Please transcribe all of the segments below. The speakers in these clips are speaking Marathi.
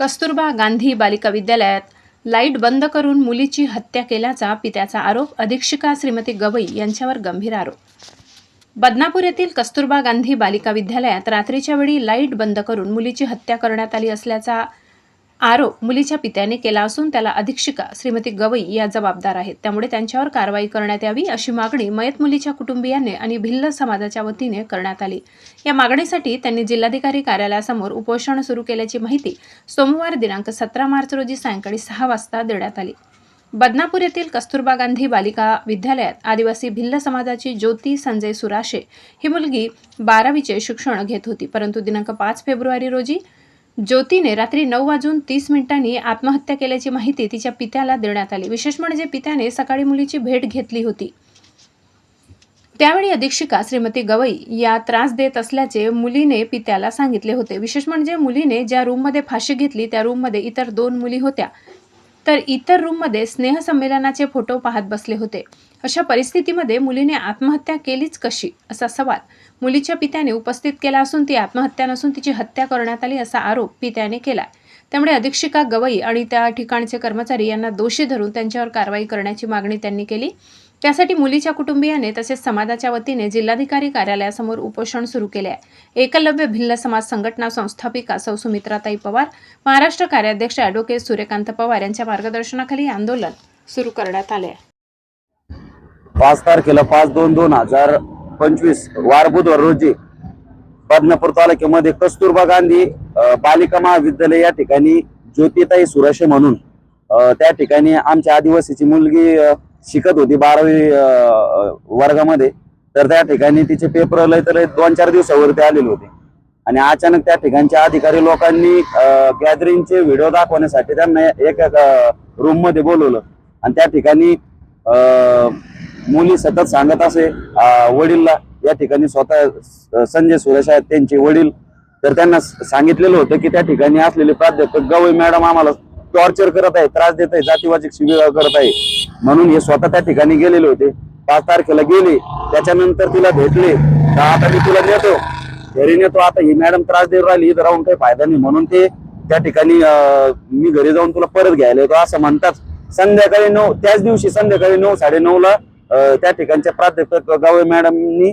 कस्तुरबा गांधी बालिका विद्यालयात लाइट बंद करून मुलीची हत्या केल्याचा पित्याचा आरोप अधीक्षिका श्रीमती गवई यांच्यावर गंभीर आरोप. बदनापूर येथील कस्तुरबा गांधी बालिका विद्यालयात रात्रीच्या वेळी लाइट बंद करून मुलीची हत्या करण्यात आली असल्याचा आरोप मुलीच्या पित्याने केला असून त्याला अधीक्षिका श्रीमती गवई या जबाबदार आहेत. त्यामुळे त्यांच्यावर कारवाई करण्यात यावी अशी मागणी मयत मुलीच्या कुटुंबियांनी आणि भिल्ल समाजाच्या वतीने करण्यात आली. या मागणीसाठी त्यांनी जिल्हाधिकारी कार्यालयासमोर उपोषण सुरू केल्याची माहिती सोमवार दिनांक सतरा मार्च रोजी सायंकाळी सहा वाजता देण्यात आली. बदनापूर येथील कस्तुरबा गांधी बालिका विद्यालयात आदिवासी भिल्ल समाजाची ज्योती संजय सुराशे ही मुलगी बारावीचे शिक्षण घेत होती. परंतु दिनांक पाच फेब्रुवारी रोजी ज्योतीने रात्री नऊ वाजून तीस मिनिटांनी आत्महत्या केल्याची माहिती तिच्या पित्याला देण्यात आली. विशेष म्हणजे पित्याने सकाळी मुलीची भेट घेतली होती. त्यावेळी अधीक्षिका श्रीमती गवई या त्रास देत असल्याचे मुलीने पित्याला सांगितले होते. विशेष म्हणजे मुलीने ज्या रूममध्ये फाशी घेतली त्या रूममध्ये इतर दोन मुली होत्या. तर इतर रूममध्ये स्नेहसंमेलनाचे फोटो पाहत बसले होते. अशा परिस्थितीमध्ये मुलीने आत्महत्या केलीच कशी? असा सवाल मुलीच्या पित्याने उपस्थित केला असून ती आत्महत्या नसून तिची हत्या करण्यात आली असा आरोप पित्याने केला. त्यामुळे अधीक्षिका गवई आणि त्या ठिकाणचे कर्मचारी यांना दोषी धरून त्यांच्यावर कारवाई करण्याची मागणी त्यांनी केली. त्यासाठी मुलीच्या कुटुंबियाने तसेच समाजाच्या वतीने जिल्हाधिकारी कार्यालयासमोर उपोषण सुरू केले आहे. एकलव्य भिल्ल समाज संघटना संस्थापिका सौ सुमित्राताई पवार महाराष्ट्र कार्याध्यक्ष अॅडव्होकेट सूर्यकांत पवार यांच्या मार्गदर्शनाखाली आंदोलन सुरू करण्यात आले पाच तारखेला पाच दोन दोन हजार पंचवीस वार बुधवार रोजी बदनापूर तालुक्यामध्ये कस्तुरबा गांधी बालिका महाविद्यालय या ठिकाणी ज्योतिताई सुराशे म्हणून त्या ठिकाणी आमच्या आदिवासीची मुलगी शिकत होती बारावी वर्गामध्ये. तर त्या ठिकाणी तिचे पेपर लय तर लय दोन चार दिवसावरती आलेले होते. आणि अचानक त्या ठिकाणच्या अधिकारी लोकांनी गॅदरिंगचे व्हिडिओ दाखवण्यासाठी त्यांना एक रूममध्ये बोलवलं. आणि त्या ठिकाणी मुली सतत सांगत असे वडीलला. या ठिकाणी स्वतः संजय सुरेश आहेत त्यांचे वडील. तर त्यांना सांगितलेलं होतं की त्या ठिकाणी असलेले प्राध्यापक गवई मॅडम आम्हाला टॉर्चर करत आहे त्रास देत आहे जातीवाचक शिबिर करत आहे. म्हणून हे स्वतः त्या ठिकाणी गेलेले होते. पाच तारखेला गेले. त्याच्यानंतर तिला भेटले. तर आता मी तुला नेतो. घरी नेतो. आता ही मॅडम त्रास देऊ राहिली. इथं राहून काही फायदा नाही. म्हणून ते त्या ठिकाणी मी घरी जाऊन तुला परत घ्यायला येतो असं म्हणतात. संध्याकाळी नऊ त्याच दिवशी संध्याकाळी नऊ साडे ला त्या ठिकाणच्या प्राध्यापक गावे मॅडमनी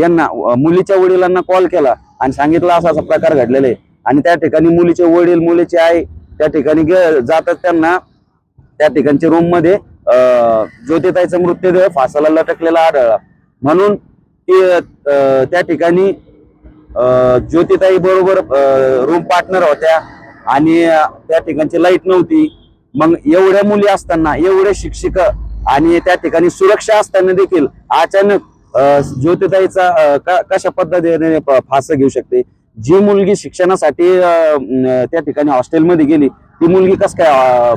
यांना मुलीच्या वडिलांना कॉल केला आणि सांगितलं असा असा प्रकार घडलेला आहे. आणि त्या ठिकाणी मुलीचे वडील मुलीचे आई त्या ठिकाणी जातात त्यांना. त्या ठिकाणच्या रूममध्ये ज्योतिताईचा मृत्यूदेह फासाला लटकलेला आढळला. म्हणून ती त्या ठिकाणी ज्योतिताई बरोबर रूम पार्टनर होत्या. आणि त्या ठिकाणची लाइट नव्हती. मग एवढ्या मुली असताना एवढे शिक्षक आणि त्या ठिकाणी सुरक्षा असताना देखील अचानक ज्योतिताईचा कशा पद्धतीने फास घेऊ शकते? जी मुलगी शिक्षणासाठी त्या ठिकाणी हॉस्टेलमध्ये गेली ती मुलगी कस काय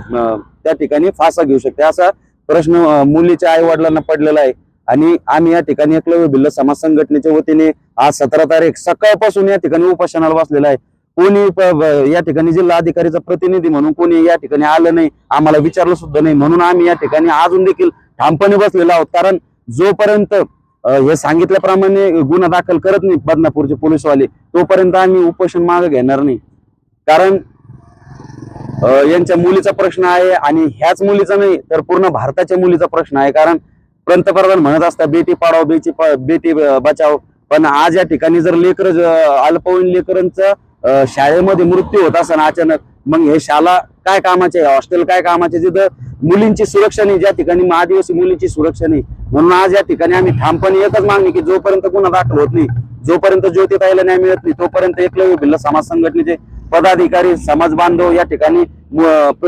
त्या ठिकाणी फासा घेऊ शकते? असा प्रश्न मुलीच्या आई वडिलांना पडलेला आहे. आणि आम्ही या ठिकाणी एकलव्य भिल्ल समाज संघटनेच्या वतीने आज सतरा तारीख सकाळपासून या ठिकाणी उपोषणाला बसलेला आहे. कोणी या ठिकाणी जिल्हा अधिकारीचा प्रतिनिधी म्हणून कोणी या ठिकाणी आलं नाही आम्हाला विचारलं सुद्धा नाही. म्हणून आम्ही या ठिकाणी अजून देखील ठामपणे बसलेलो आहोत. कारण जोपर्यंत हे सांगितल्याप्रमाणे गुन्हा दाखल करत नाही बदनापूरचे पोलीसवाले. तोपर्यंत आम्ही उपोषण मागे घेणार नाही. कारण यांच्या मुलीचा प्रश्न आहे आणि ह्याच मुलीचा नाही तर पूर्ण भारताच्या मुलीचा प्रश्न आहे. कारण पंतप्रधान म्हणत असता बेटी पाडाव बेटी बेटी बचाव. पण आज या ठिकाणी जर लेकर अल्पवयीन लेकरांचं शाळेमध्ये मृत्यू होत असताना अचानक मग हे शाळा काय कामाचे हॉस्टेल काय कामाचे जिथं मुलींची सुरक्षा नाही ज्या ठिकाणी आदिवासी मुलींची सुरक्षा नाही. म्हणून आज या ठिकाणी आम्ही ठामपणे एकच मागणी की जोपर्यंत गुन्हा दाखल होत नाही जोपर्यंत ज्योतिताईला न्याय मिळत नाही तोपर्यंत एकलव्य भिल्ल समाज संघटनेचे पदाधिकारी समाज बांधव या ठिकाणी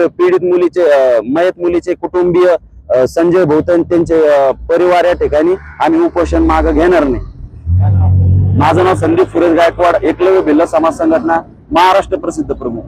पीडित मुलीचे मयत मुलीचे कुटुंबीय संजय भोतन त्यांचे परिवार या ठिकाणी आम्ही उपोषण मागे घेणार नाही. माझं नाव संदीप सुरेश गायकवाड एकलव्य भिल्ल समाज संघटना महाराष्ट्र प्रसिद्ध प्रमुख.